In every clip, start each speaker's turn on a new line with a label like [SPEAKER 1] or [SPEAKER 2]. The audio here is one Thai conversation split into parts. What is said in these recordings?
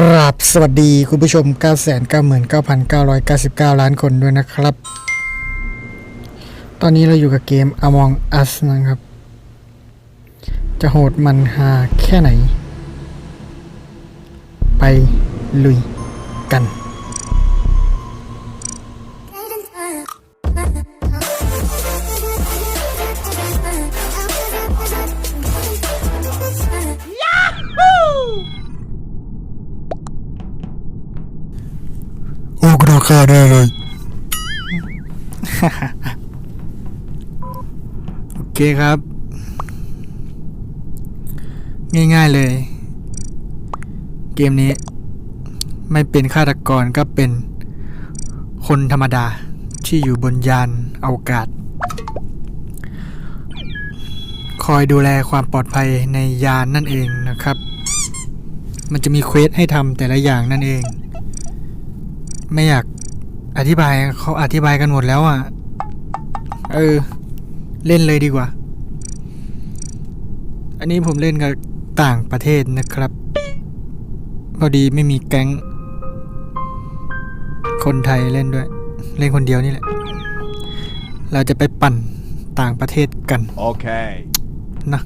[SPEAKER 1] ราบสวัสดีคุณผู้ชม 999,999 ล้านคนด้วยนะครับ ตอนนี้เราอยู่กับเกม Among Us นะครับ จะโหดมันหาแค่ไหน ไปลุยกัน้าได้เลย โอเคครับ ง่ายๆเลย เกมนี้ ไม่เป็นฆาตกรก็เป็นคนธรรมดาที่อยู่บนยานอวกาศ คอยดูแลความปลอดภัยในยานนั่นเองนะครับ มันจะมีเควสให้ทำแต่ละอย่างนั่นเอง ไม่อยาก อธิบายเขาอธิบายกันหมดแล้วอะ เออ เล่นเลยดีกว่า อันนี้ผมเล่นกับต่างประเทศนะครับ พอดีไม่มีแก๊ง คนไทยเล่นด้วย เล่นคนเดียวนี่แหละ เราจะไปปั่นต่างประเทศกัน
[SPEAKER 2] Okay.
[SPEAKER 1] นะ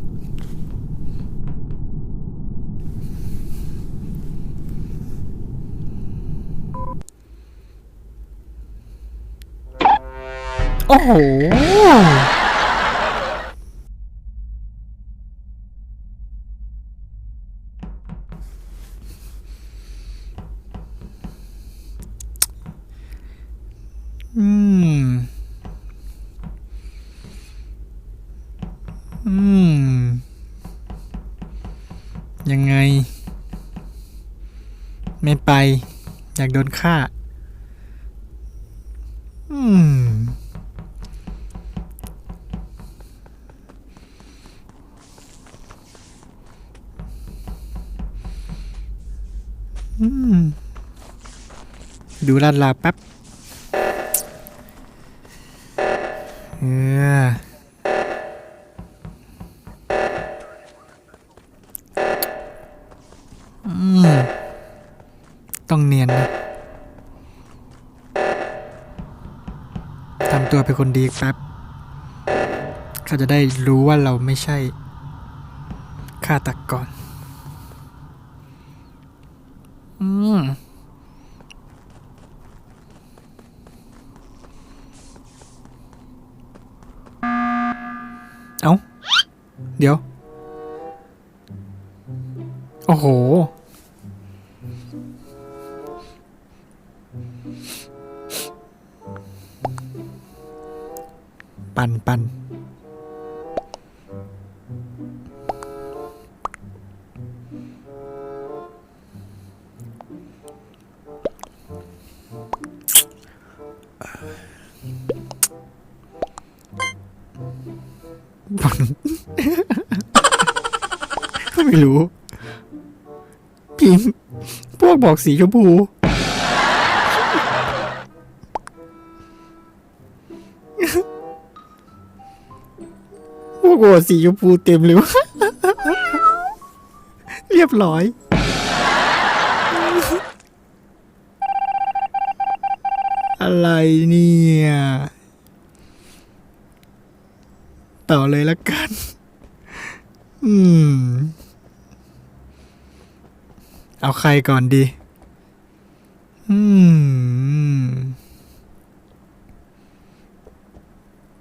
[SPEAKER 1] โอ้โห อืม อืม ยังไง ไม่ไป อยากโดนฆ่า อืม ดูลาดลาแป๊บเอออืมต้องเนียนนะทำตัวเป็นคนดีแป๊บเขาจะได้รู้ว่าเราไม่ใช่ฆาตกรอืม เอ้า เดี๋ยว โอ้โห ปันปัน ไม่รู้ พิมพ์ พวกบอกสีชมพู พวกบอกสีชมพูเต็มเลยวะเรียบร้อยอะไรเนี่ย ต่อเลยละกัน อืม เอาใครก่อนดี อืม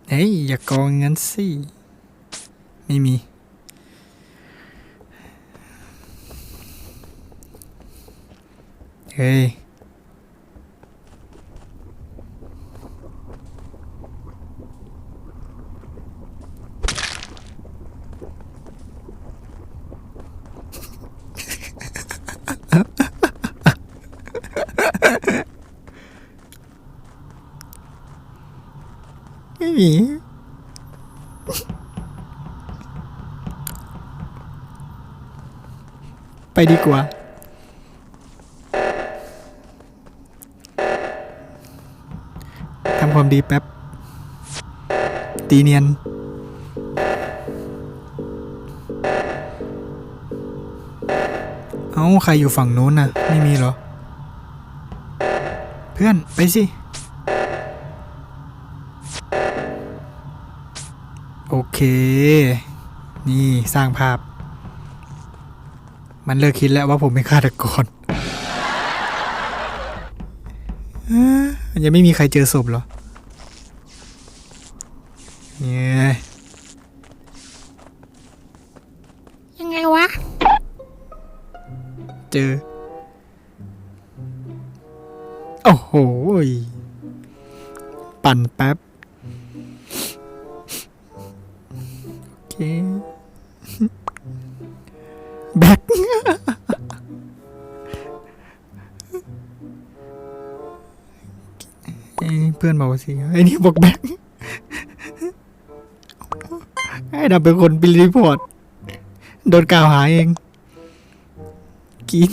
[SPEAKER 1] เฮ้ย อย่ากองงั้นสิ ไม่มี เฮ้ย ไม่มี ไป ดีกว่า ทำความดีแป๊บ ตีเนียน เอาเอ้า ใครอยู่ฝั่งนู้นน่ะ ไม่มีเหรอ เพื่อน ไปสิ โอเค นี่สร้างภาพ มันเลิกคิดแล้วว่าผมเป็นฆาตกรเอ๊ะยังไม่มีใครเจอศพเหรอ เนี่ย
[SPEAKER 2] ยังไงวะ
[SPEAKER 1] เจอ โอ้โหยปั่นแป๊บ โอเค แบ็คเพื่อนบอกว่าสิไอ้นี่บอกแบ็คไอ้ดำเป็นคนปิลรีพอร์ตโดนกล่าวหาเอง กิน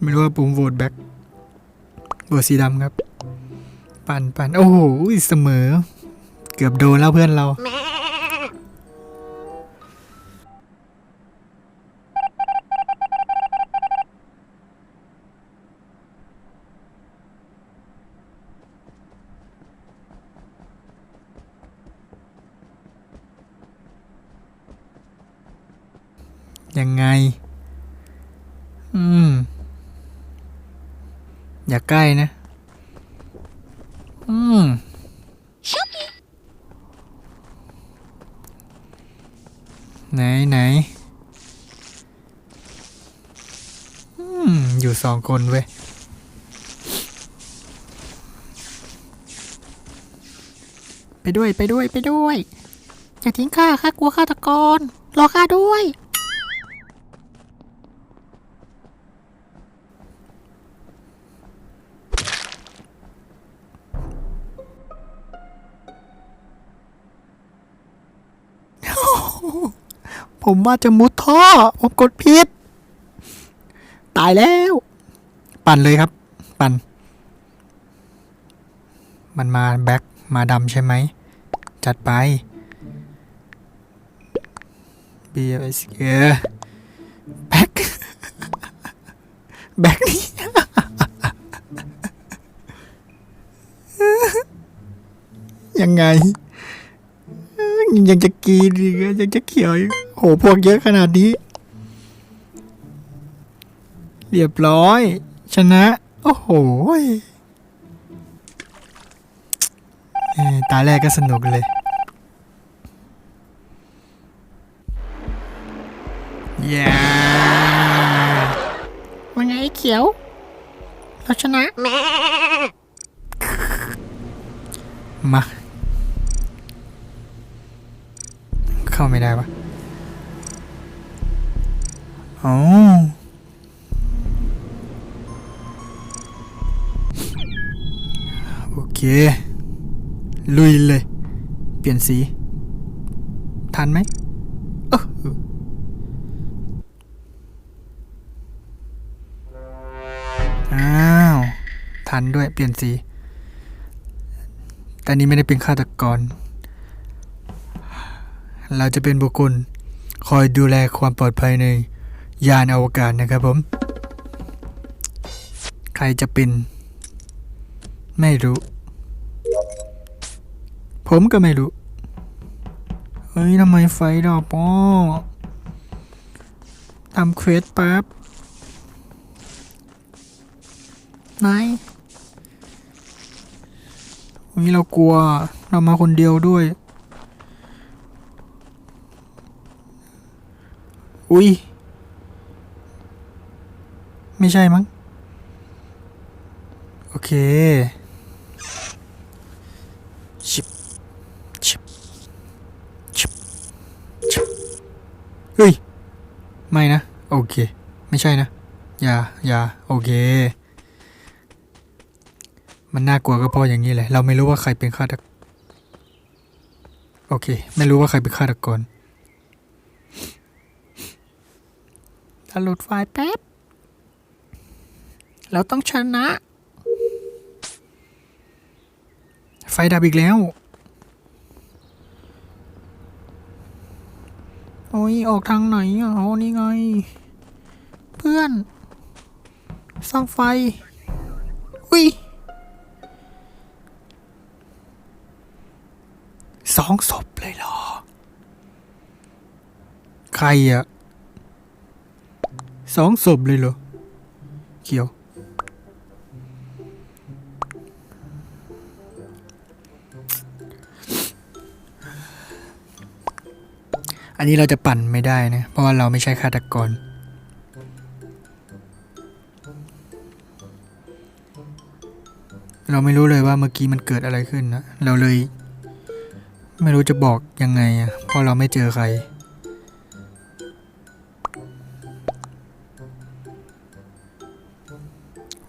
[SPEAKER 1] ไม่รู้ว่าผมโหวตแบ็คโหวตสีดำครับ ปั่นปั่นโอ้โหเสมอ เกือบโดนแล้วเพื่อนเรา ยังไง อืม อย่าใกล้นะ อืมไหนไหนอืม อยู่สองคนเว้ย
[SPEAKER 2] ไปด้วยไปด้วยไปด้วย อย่าทิ้งข้าข้ากลัวฆาตกรรอข้าด้วย
[SPEAKER 1] ผมว่าจะมุดท่อ ผมกดผิด ตายแล้ว ปั่นเลยครับ ปั่น มันมาแบ็คมาดำใช่ไหม จัดไป B S เออแบ็คแบ็คนี่ยังไง ยังจะกรีดอีกอะยังจะเขียวอีกโหพวกเยอะขนาดนี้ เรียบร้อย ชนะ โอ้โหยเอ้ยตาแรกก็สนุกเลยย้า
[SPEAKER 2] ว่าไงไอ้เขียว เราชนะ
[SPEAKER 1] มา เข้าไม่ได้ปะอ๋อโอเค ลุยเลย เปลี่ยนสี ทันไหมเอ้ออ้าว ทันด้วยเปลี่ยนสี แต่นี้ไม่ได้เป็นฆาตกร เราจะเป็นบุคคลคอยดูแลความปลอดภัยในยานอวกาศนะครับผม ใครจะเป็น ไม่รู้ ผมก็ไม่รู้ เฮ้ยทำไมไฟดับป้อทำเควสแป๊บ
[SPEAKER 2] นาย
[SPEAKER 1] วันนี้เรากลัว เรามาคนเดียวด้วย อุ้ย ไม่ใช่มั้ง โอเค ชิบ ชิบ ชิบ ชิบ เฮ้ย ไม่นะ โอเค ไม่ใช่นะ อย่า อย่า โอเค มันน่ากลัวก็เพราะอย่างนี้แหละ เราไม่รู้ว่าใครเป็นฆาตกโอเค ไม่รู้ว่าใครเป็นฆาตกร
[SPEAKER 2] ถ้าหลดไฟล์แป๊บ เราต้องชนะ
[SPEAKER 1] ไฟดับอีกแล้ว โอ้ย ออกทางไหนอะอ๋อนี่ไง
[SPEAKER 2] เพื่อนส่องไฟ
[SPEAKER 1] อุ้ยสองศพเลยเหรอ ใครอะ สองศพเลยเหรอ เขียว อันนี้เราจะปั่นไม่ได้นะ เพราะว่าเราไม่ใช่ฆาตกร เราไม่รู้เลยว่าเมื่อกี้มันเกิดอะไรขึ้นนะ เราเลย ไม่รู้จะบอกยังไงอะเพราะเราไม่เจอใคร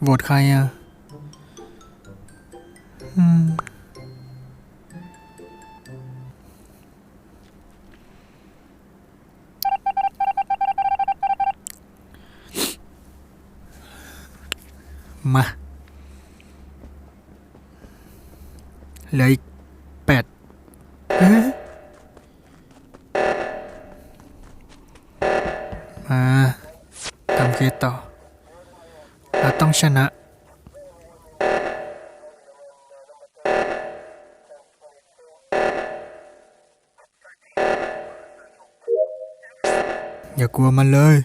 [SPEAKER 1] โหวตใครอะ อืม มา เหลืออีกแปดมาทำเคสต่อ เราต้องชนะ อย่ากลัวมันเลย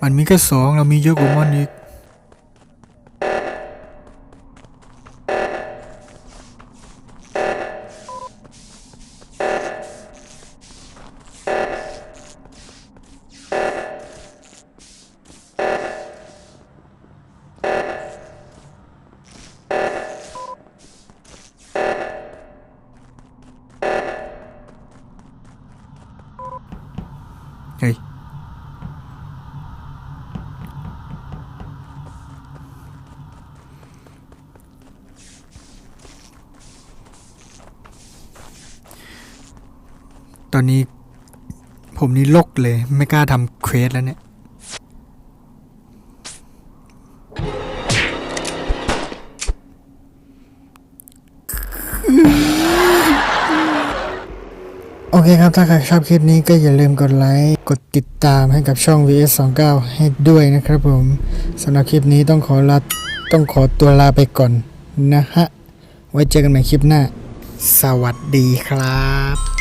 [SPEAKER 1] มันมีแค่สองเรามีเยอะกว่ามันอีก อนนี้ ผมนี่ลกเลย ไม่กล้าทำเควสแล้วเนี่ย โอเคครับ ถ้าใครชอบคลิปนี้ก็อย่าลืมกดไลค์ กดติดตามให้กับช่อง VS29 ให้ด้วยนะครับผมสำหรับคลิปนี้ต้องขอลาต้องขอตัวลาไปก่อนนะฮะ ไว้เจอกันใหม่คลิปหน้า สวัสดีครับ